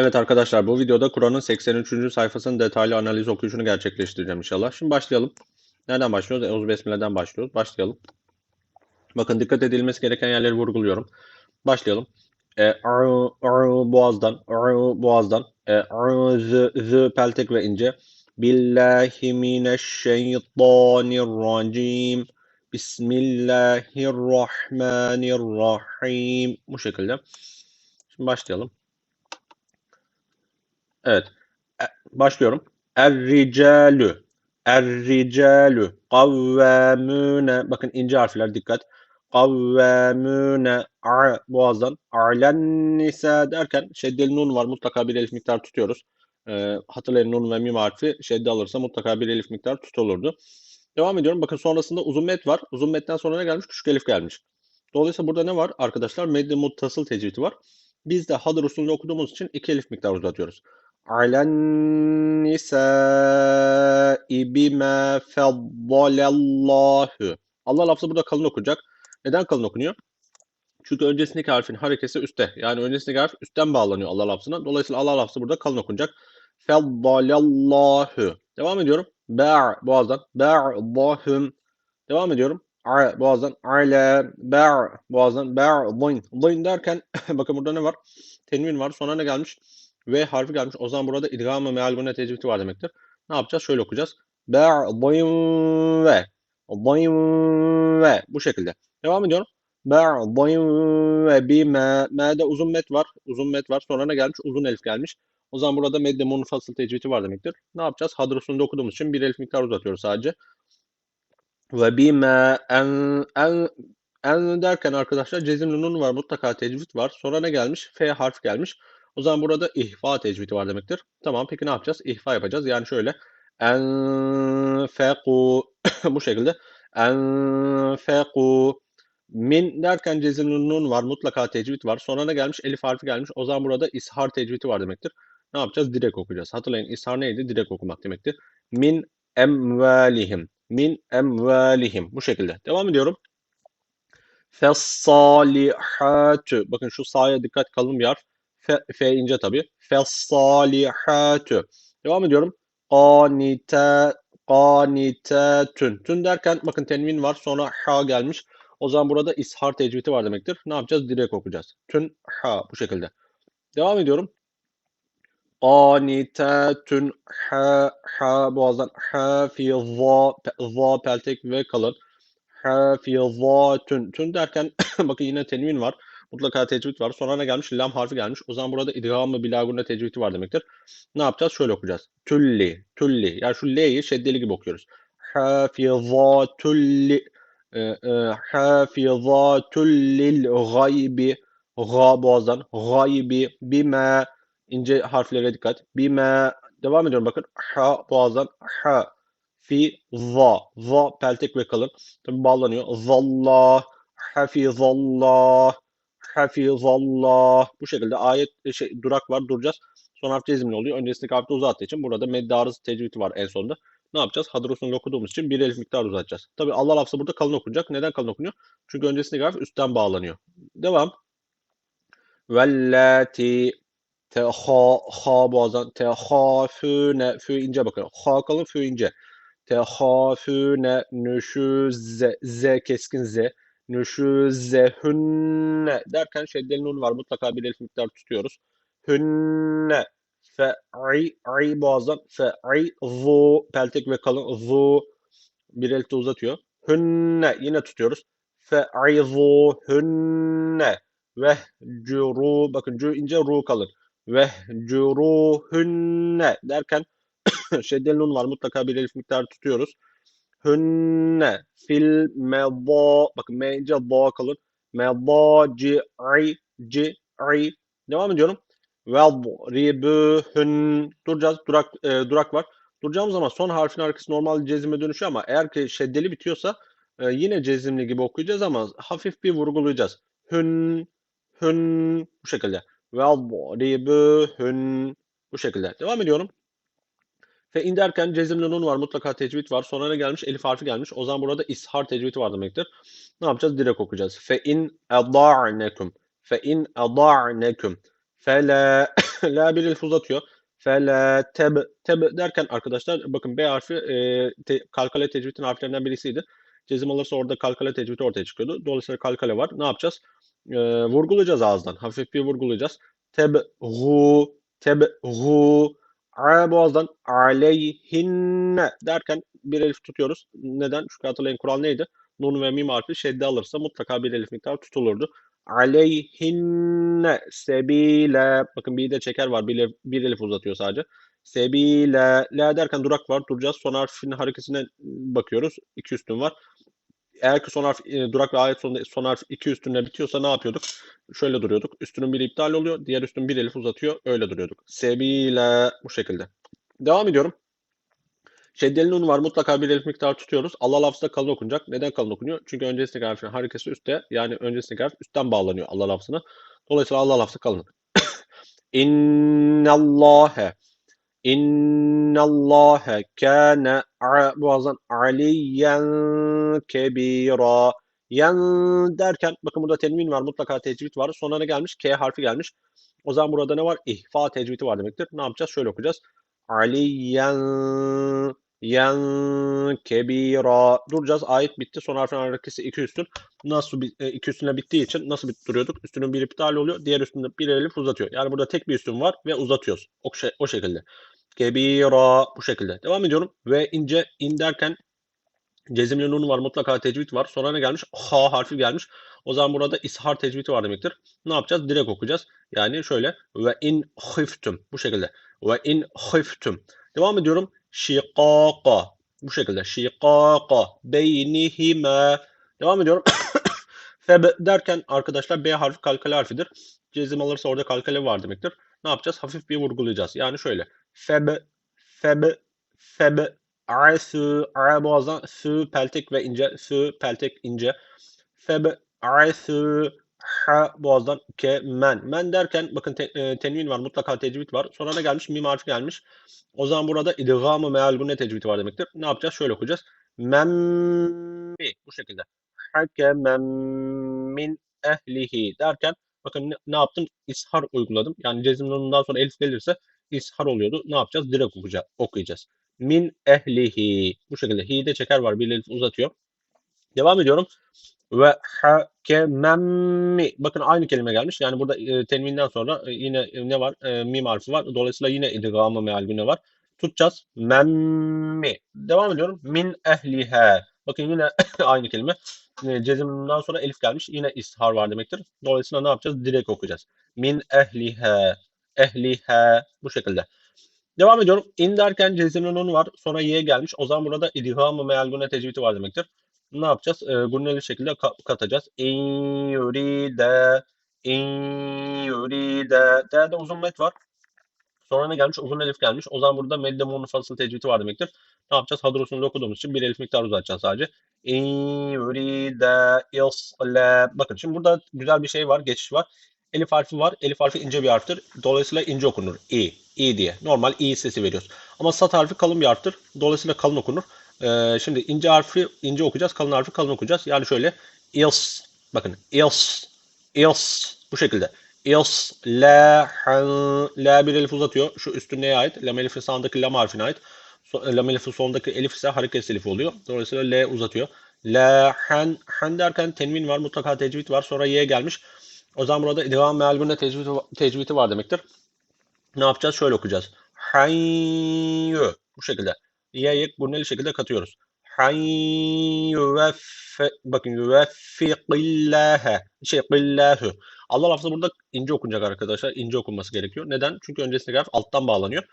Evet arkadaşlar bu videoda Kur'an'ın 83. sayfasının detaylı analiz okuyuşunu gerçekleştireceğim inşallah. Şimdi başlayalım. Nereden başlıyoruz? Eûzü Besmele'den başlıyoruz. Başlayalım. Bakın dikkat edilmesi gereken yerleri vurguluyorum. Başlayalım. E, ı, ı, boğazdan, ı, boğazdan, e, ı, z, z, peltek ve ince. Billahimineşşeytanirracim. Bismillahirrahmanirrahim. Bu şekilde. Şimdi başlayalım. Evet. E, başlıyorum. Er-ricalü. Er-ricalü. Kavvamüne. Bakın ince harfler dikkat. Kavvamüne. A boğazdan. A'len derken şeddeli nun var. Mutlaka bir elif miktar tutuyoruz. E, hatırlayın nun ve mim harfi şedde alırsa mutlaka bir elif miktar tutulurdu. Devam ediyorum. Bakın sonrasında uzun met var. Uzun metten sonra ne gelmiş? Küçük elif gelmiş. Dolayısıyla burada ne var arkadaşlar? Medde muttasıl tecvidi var. Biz de hadır usulünde okuduğumuz için iki elif miktar uzatıyoruz. Alen nisâi bimâ feddalallahu. Allah lafzı burada kalın okunacak. Neden kalın okunuyor? Çünkü öncesindeki harfin harekesi üstte. Yani öncesindeki harf üstten bağlanıyor Allah lafzına. Dolayısıyla Allah lafzı burada kalın okunacak. Feddalallahu. Devam ediyorum. Ba' boğazdan. Ba'dahum. Devam ediyorum. A boğazdan. Ala. Ba' boğazdan. Ba'din. Din derken bakın burada ne var? Tenvin var. Sonra ne gelmiş? V harfi gelmiş. O zaman burada idgam-ı mealgune tecvidi var demektir. Ne yapacağız? Şöyle okuyacağız. Ba'din ve. Din ve. Bu şekilde. Devam ediyorum. Ba'din ve bima. Ma'de uzun met var. Uzun met var. Sonra ne gelmiş? Uzun elif gelmiş. O zaman burada medde munfasıl tecvidi var demektir. Ne yapacağız? Hadır usulünde okuduğumuz için bir elif miktar uzatıyoruz sadece. Ve bima en, en, en derken arkadaşlar cezimli nun var. Mutlaka tecvid var. Sonra ne gelmiş? F harf gelmiş. O zaman burada ihfa tecvidi var demektir. Tamam peki ne yapacağız? İhfa yapacağız. Yani şöyle enfeku bu şekilde enfeku min derken cezimli nun var. Mutlaka tecvid var. Sonra ne gelmiş? Elif harfi gelmiş. O zaman burada ishar tecvidi var demektir. Ne yapacağız? Direkt okuyacağız. Hatırlayın ishar neydi? Direkt okumak demektir. Min emvalihim. Min emvalihim. Bu şekilde. Devam ediyorum. Fessalihatü. Bakın şu sağa dikkat kalın bir harf. F, F ince tabi. Fessalihatü. Devam ediyorum. Qanite, qanitetün. Tün derken bakın tenvin var. Sonra ha gelmiş. O zaman burada ishar tecvidi var demektir. Ne yapacağız? Direkt okuyacağız. Tün ha bu şekilde. Devam ediyorum. Qanitetün ha ha boğazdan hafiza za peltek ve kalın. Hafizatün. Tün derken bakın yine tenvin var. Mutlaka tecvid var. Sonra ne gelmiş? Lam harfi gelmiş. O zaman burada idgam-ı bilagunne tecvidi var demektir. Ne yapacağız? Şöyle okuyacağız. Tülli, tülli. Yani şu L'yi şeddeli gibi okuyoruz. Hafizatülli e, e, hafizatüllil gaybi ga boğazdan gaybi bime ince harflere dikkat. Bime devam ediyorum bakın. Ha boğazdan ha fi za za peltek ve kalın. Tabi bağlanıyor. Zallah hafizallah hafizallah. Bu şekilde ayet şey, durak var duracağız. Son harf cezimli oluyor. Öncesindeki harfte uzattığı için burada medde arız var en sonunda. Ne yapacağız? Hadrosunu okuduğumuz için bir elif miktar uzatacağız. Tabi Allah lafzı burada kalın okunacak. Neden kalın okunuyor? Çünkü öncesindeki harf üstten bağlanıyor. Devam. Vellati te ha ha boğazdan te ha füne fü ince bakın. Ha kalın fü ince. Te ha füne nüşü z z keskin z nüşüzehünne derken şeddeli nun var. Mutlaka bir elif miktar tutuyoruz. Hünne fe'i i boğazdan fe'i zu peltek ve kalın zu bir elifte uzatıyor. Hünne yine tutuyoruz. Fe'i zu hünne ve curu bakın cu ince ru kalın. Ve curu hünne derken şeddeli nun var. Mutlaka bir elif miktar tutuyoruz hünne fil medâ bakın mece dâ kalır. Medâci'i ci'i devam ediyorum. Vedribühün duracağız. Durak e, durak var. Duracağımız zaman son harfin arkası normal cezime dönüşüyor ama eğer ki şeddeli bitiyorsa e, yine cezimli gibi okuyacağız ama hafif bir vurgulayacağız. Hün hün bu şekilde. Vedribühün bu şekilde. Devam ediyorum. Fe in derken cezimli nun var. Mutlaka tecvid var. Sonra ne gelmiş? Elif harfi gelmiş. O zaman burada ishar tecvidi var demektir. Ne yapacağız? Direkt okuyacağız. Fe in eda'nekum. Fe in eda'nekum. Fele la bir elif uzatıyor. Fele teb teb derken arkadaşlar bakın B harfi e, te, kalkale tecvidin harflerinden birisiydi. Cezim alırsa orada kalkale tecvidi ortaya çıkıyordu. Dolayısıyla kalkale var. Ne yapacağız? E, vurgulayacağız ağızdan. Hafif bir vurgulayacağız. Teb hu teb hu a boğazdan aleyhinne derken bir elif tutuyoruz. Neden? Çünkü hatırlayın kural neydi? Nun ve mim harfi şedde alırsa mutlaka bir elif miktar tutulurdu. Aleyhinne sebile. Bakın bir de çeker var. Bir, bir elif uzatıyor sadece. Sebile. La derken durak var. Duracağız. Son harfin hareketine bakıyoruz. İki üstün var eğer ki son harf e, durak ve ayet sonunda son harf iki üstünle bitiyorsa ne yapıyorduk? Şöyle duruyorduk. Üstünün biri iptal oluyor. Diğer üstün bir elif uzatıyor. Öyle duruyorduk. Sebile bu şekilde. Devam ediyorum. Şeddeli nun var. Mutlaka bir elif miktarı tutuyoruz. Allah lafzda kalın okunacak. Neden kalın okunuyor? Çünkü öncesindeki harfin harekesi üstte. Yani öncesindeki harf üstten bağlanıyor Allah lafzına. Dolayısıyla Allah lafzı kalın. İnnallâhe İnnallâhe kâne boğazdan aliyyen kebira. Yen derken bakın burada tenvin var. Mutlaka tecvid var. Sonra ne gelmiş? K harfi gelmiş. O zaman burada ne var? İhfa tecvidi var demektir. Ne yapacağız? Şöyle okuyacağız. Aliyen yen kebira. Duracağız. Ayet bitti. Son harfin harekesi iki üstün. Nasıl e, iki üstüne bittiği için nasıl bit duruyorduk? Üstünün bir iptal oluyor. Diğer üstünde bir elif uzatıyor. Yani burada tek bir üstün var ve uzatıyoruz. O, şey, o şekilde. Kebira bu şekilde. Devam ediyorum. Ve ince in derken cezimli nun var. Mutlaka tecvid var. Sonra ne gelmiş? Ha harfi gelmiş. O zaman burada ishar tecvidi var demektir. Ne yapacağız? Direkt okuyacağız. Yani şöyle ve in hiftum bu şekilde. Ve in hiftum. Devam ediyorum. Şikaka. Bu şekilde. Şikaka. Beynihime. Devam ediyorum. Feb derken arkadaşlar B harfi kalkale harfidir. Cezim alırsa orada kalkale var demektir. Ne yapacağız? Hafif bir vurgulayacağız. Yani şöyle. Feb, feb, feb, arsu, ara boğazdan sü peltek ve ince, sü peltek ince. Feb, arsu, ha boğazdan ke men. Men derken bakın te, e, tenvin var mutlaka tecvid var. Sonra da gelmiş mim harfi gelmiş. O zaman burada idgamı meal gunne tecvidi var demektir. Ne yapacağız? Şöyle okuyacağız. Memmi bu şekilde. Hakemem min ehlihi derken bakın ne, ne yaptım? İshar uyguladım. Yani cezimlerinden sonra elif gelirse ishar oluyordu. Ne yapacağız? Direkt okuyacağız. okuyacağız. Min ehlihi. Bu şekilde hi de çeker var. Bir uzatıyor. Devam ediyorum ve hakememmi. Bakın aynı kelime gelmiş. Yani burada e, tenvinden sonra e, yine e, ne var? E, mim harfi var. Dolayısıyla yine idgamı meal ne var? Tutacağız. Memmi. Devam ediyorum. Min ehlihe. Bakın yine aynı kelime. E, cezimden sonra elif gelmiş. Yine ishar var demektir. Dolayısıyla ne yapacağız? Direkt okuyacağız. Min ehlihe. Ehlihe. Bu şekilde. Devam ediyorum. İn derken cezimli nun var. Sonra y gelmiş. O zaman burada idgamı meal gune tecvidi var demektir ne yapacağız? E, gunneli şekilde katacağız. İn yuride in yuride D'de uzun met var. Sonra ne gelmiş? Uzun elif gelmiş. O zaman burada medde munfasıl tecvidi var demektir. Ne yapacağız? Hadrosunu okuduğumuz için bir elif miktar uzatacağız sadece. İn yuride isle. Bakın şimdi burada güzel bir şey var. Geçiş var. Elif harfi var. Elif harfi ince bir harftir. Dolayısıyla ince okunur. İ. İ diye. Normal İ sesi veriyoruz. Ama sat harfi kalın bir harftir. Dolayısıyla kalın okunur. Ee, şimdi ince harfi ince okuyacağız. Kalın harfi kalın okuyacağız. Yani şöyle ils. Bakın ils. Ils. Bu şekilde. Ils. La. Han. La bir elif uzatıyor. Şu üstü neye ait? Lam elifin sağındaki lam harfine ait. So, lam elifin sonundaki elif ise hareket elifi oluyor. Dolayısıyla L uzatıyor. La. Han. Han derken tenvin var. Mutlaka tecvid var. Sonra Y gelmiş. O zaman burada devam mealgünde tecvidi, tecvidi var demektir. Ne yapacağız? Şöyle okuyacağız. Hayyu. Bu şekilde. Y'ye burneli şekilde katıyoruz. bakın yüveffikillâhe şey qillâhu. Allah lafzı burada ince okunacak arkadaşlar. İnce okunması gerekiyor. Neden? Çünkü öncesindeki harf alttan bağlanıyor.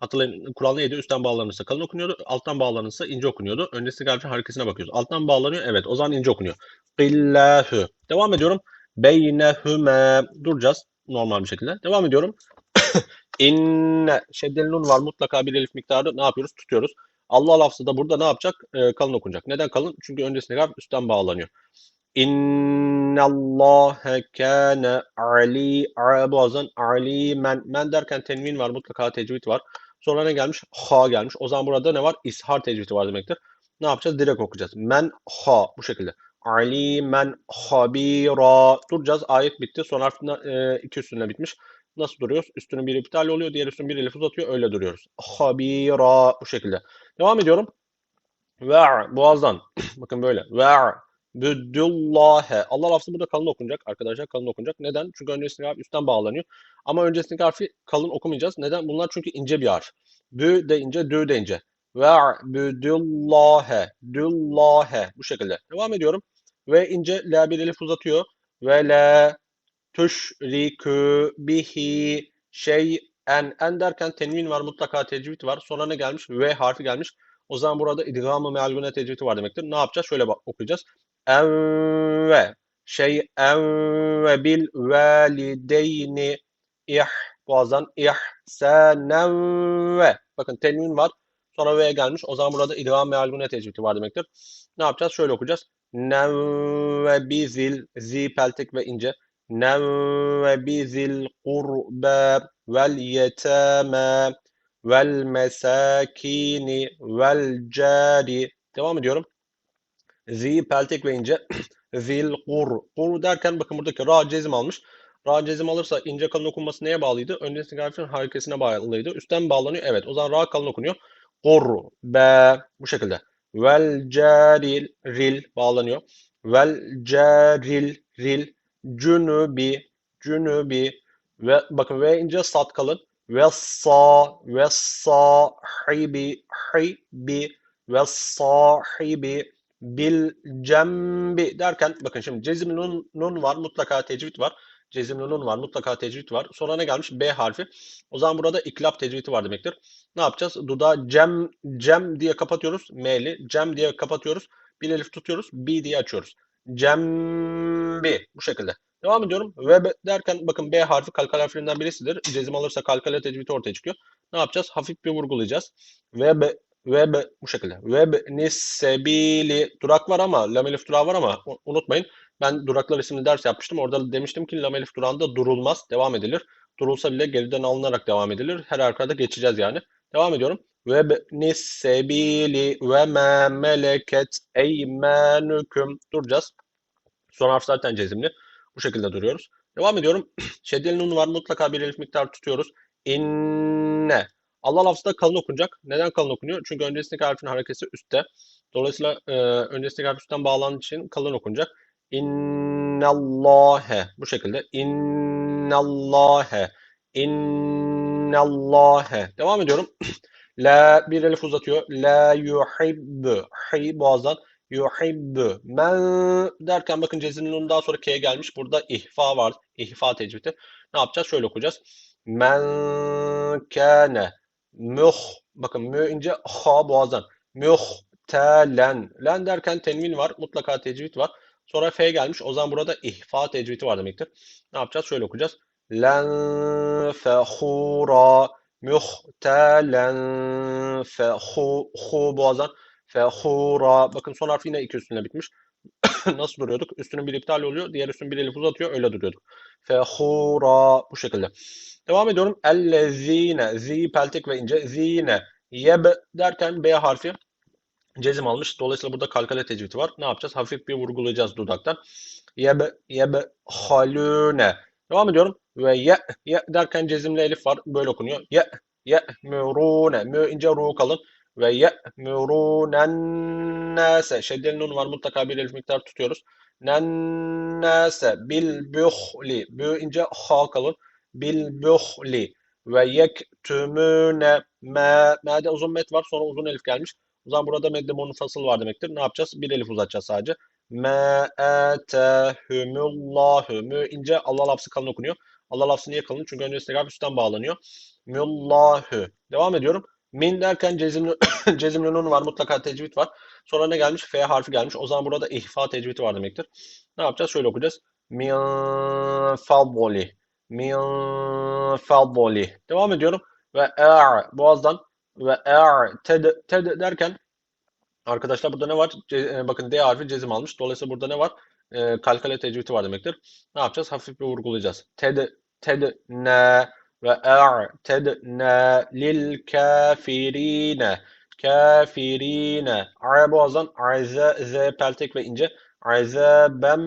Hatırlayın kural neydi? Üstten bağlanırsa kalın okunuyordu. Alttan bağlanırsa ince okunuyordu. Öncesindeki harfin harekesine bakıyoruz. Alttan bağlanıyor. Evet o zaman ince okunuyor. Qillâhu. Devam ediyorum. Beynehüme. Duracağız normal bir şekilde. Devam ediyorum. İnne şeddeli nun var mutlaka bir elif miktarı ne yapıyoruz? Tutuyoruz. Allah lafzı da burada ne yapacak? Ee, kalın okunacak. Neden kalın? Çünkü öncesine harf üstten bağlanıyor. İnnallâhe kâne ali boğazan ali men. Men derken tenvin var mutlaka tecvid var. Sonra ne gelmiş? Ha gelmiş. O zaman burada ne var? İshar tecvidi var demektir. Ne yapacağız? Direkt okuyacağız. Men ha bu şekilde. Ali men habira. Duracağız. Ayet bitti. Son harfinden e, iki üstüne bitmiş. Nasıl duruyoruz? Üstünün biri iptal oluyor, diğer üstünün bir elif uzatıyor. Öyle duruyoruz. Habira bu şekilde. Devam ediyorum. Ver boğazdan. Bakın böyle. Ver büdüllâhe. Allah lafzı burada kalın okunacak. Arkadaşlar kalın okunacak. Neden? Çünkü öncesindeki harf üstten bağlanıyor. Ama öncesindeki harfi kalın okumayacağız. Neden? Bunlar çünkü ince bir harf. Bü de ince, dü de ince. Ver büdüllâhe. Düllâhe. Bu şekilde. Devam ediyorum. Ve ince la bir elif uzatıyor. Ve la tüşrikü bihi şey'en. En derken tenvin var mutlaka tecvid var. Sonra ne gelmiş? V harfi gelmiş. O zaman burada idgamı mealgune tecvidi var demektir. Ne yapacağız? Şöyle bak, okuyacağız. En ve şey en ve bil valideyni ih boğazdan ihsanen ve bakın tenvin var. Sonra ve gelmiş. O zaman burada idgam mealgune tecvidi var demektir. Ne yapacağız? Şöyle okuyacağız. Nev ve bizil zi peltek ve ince. Nev ve bizil kurbe vel yetame vel mesakini vel cari. Devam ediyorum. Zi peltek ve ince. Zil kur. Kur derken bakın buradaki ra cezim almış. Ra cezim alırsa ince kalın okunması neye bağlıydı? Öncesindeki harfin harekesine bağlıydı. Üstten bağlanıyor. Evet. O zaman ra kalın okunuyor. Kur. Be. Bu şekilde. Vel caril. Ril bağlanıyor. Vel caril. Ril. Cünubi. Cünubi. Ve bakın ve ince sat kalın ve sa ve sahibi hibi ve sahibi bil cembi derken bakın şimdi cezimli nun, nun var mutlaka tecvid var. Cezimli var mutlaka tecvid var. Sonra ne gelmiş? B harfi. O zaman burada iklap tecvidi var demektir. Ne yapacağız? Duda cem cem diye kapatıyoruz. M'li. Cem diye kapatıyoruz. Bir elif tutuyoruz. B diye açıyoruz. Cembi. Bu şekilde. Devam ediyorum. Web derken bakın B harfi kalkal harflerinden birisidir. Cezim alırsa kalkale tecvidi ortaya çıkıyor. Ne yapacağız? Hafif bir vurgulayacağız. Web Web bu şekilde. Web nisebili durak var ama lam elif durağı var ama unutmayın. Ben duraklar isimli ders yapmıştım. Orada demiştim ki lam elif durağında durulmaz. Devam edilir. Durulsa bile geriden alınarak devam edilir. Her arkada geçeceğiz yani. Devam ediyorum. Web nisebili ve ma meleket eymanukum. Duracağız. Son harf zaten cezimli. Bu şekilde duruyoruz. Devam ediyorum. Şeddeli nun var. Mutlaka bir elif miktar tutuyoruz. İnne. Allah lafzı da kalın okunacak. Neden kalın okunuyor? Çünkü öncesindeki harfin harekesi üstte. Dolayısıyla e, öncesindeki harf üstten bağlandığı için kalın okunacak. İnnallâhe. Bu şekilde. İnnallâhe. İnnallâhe. Devam ediyorum. La bir elif uzatıyor. La yuhibbu. Hi boğazdan yuhibbu. Men derken bakın cezinin daha sonra K'ye gelmiş. Burada ihfa var. İhfa tecvidi. Ne yapacağız? Şöyle okuyacağız. Men kâne muh. Bakın mü ince ha boğazdan. Muhtelen. Len derken tenvin var. Mutlaka tecvid var. Sonra F gelmiş. O zaman burada ihfa tecvidi var demektir. Ne yapacağız? Şöyle okuyacağız. Len fehura muhtelen fehu hu boğazdan fehura. Bakın son harf yine iki üstüne bitmiş. Nasıl duruyorduk? Üstünün bir iptal oluyor. Diğer üstünün bir elif uzatıyor. Öyle duruyorduk. Fehura bu şekilde. Devam ediyorum. Ellezine. Zi peltek ve ince. Zine. Yeb derken B harfi cezim almış. Dolayısıyla burada kalkale tecvidi var. Ne yapacağız? Hafif bir vurgulayacağız dudaktan. Yeb, yeb, halune. Devam ediyorum. Ve ye, ye derken cezimli elif var. Böyle okunuyor. Ye, ye, mürune. Mü ince ru kalın. Ve ye, mürunennase. Şeddeli nun var. Mutlaka bir elif miktar tutuyoruz. Nennase. Bil buhli. Bü ince ha kalın. Bil buhli. Ve yektümüne me. Me'de uzun met var. Sonra uzun elif gelmiş. O zaman burada medde munfasıl var demektir. Ne yapacağız? Bir elif uzatacağız sadece. Me etehumullahu. Mü ince Allah lafzı kalın okunuyor. Allah lafzı niye kalın? Çünkü öncesinde harf üstten bağlanıyor. Mullahu. Devam ediyorum. Min derken cezimli, cezimli nun var. Mutlaka tecvid var. Sonra ne gelmiş? F harfi gelmiş. O zaman burada ihfa tecvidi var demektir. Ne yapacağız? Şöyle okuyacağız. Min fadli. Devam ediyorum. Ve er boğazdan ve er ted, ted derken arkadaşlar burada ne var? Ce, bakın D harfi cezim almış. Dolayısıyla burada ne var? E, kalkale tecvidi var demektir. Ne yapacağız? Hafif bir vurgulayacağız. Ted, ted ne ve er ted ne lil kafirine kafirine. Ar boğazdan arze z peltek ve ince azabem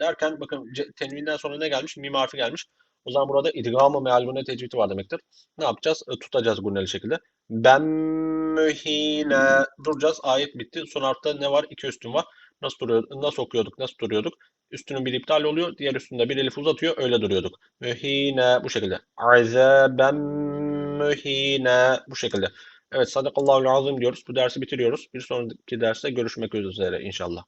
derken bakın tenvinden sonra ne gelmiş? Mim harfi gelmiş. O zaman burada idgam-ı meal gunne tecvidi var demektir. Ne yapacağız? E, tutacağız gunneli şekilde. Ben mühine duracağız. Ayet bitti. Son harfte ne var? İki üstün var. Nasıl duruyor? Nasıl okuyorduk? Nasıl duruyorduk? Üstünün bir iptal oluyor. Diğer üstünde bir elif uzatıyor. Öyle duruyorduk. Mühine bu şekilde. Azaben mühine bu şekilde. Evet sadakallahu azim diyoruz. Bu dersi bitiriyoruz. Bir sonraki derste görüşmek üzere inşallah.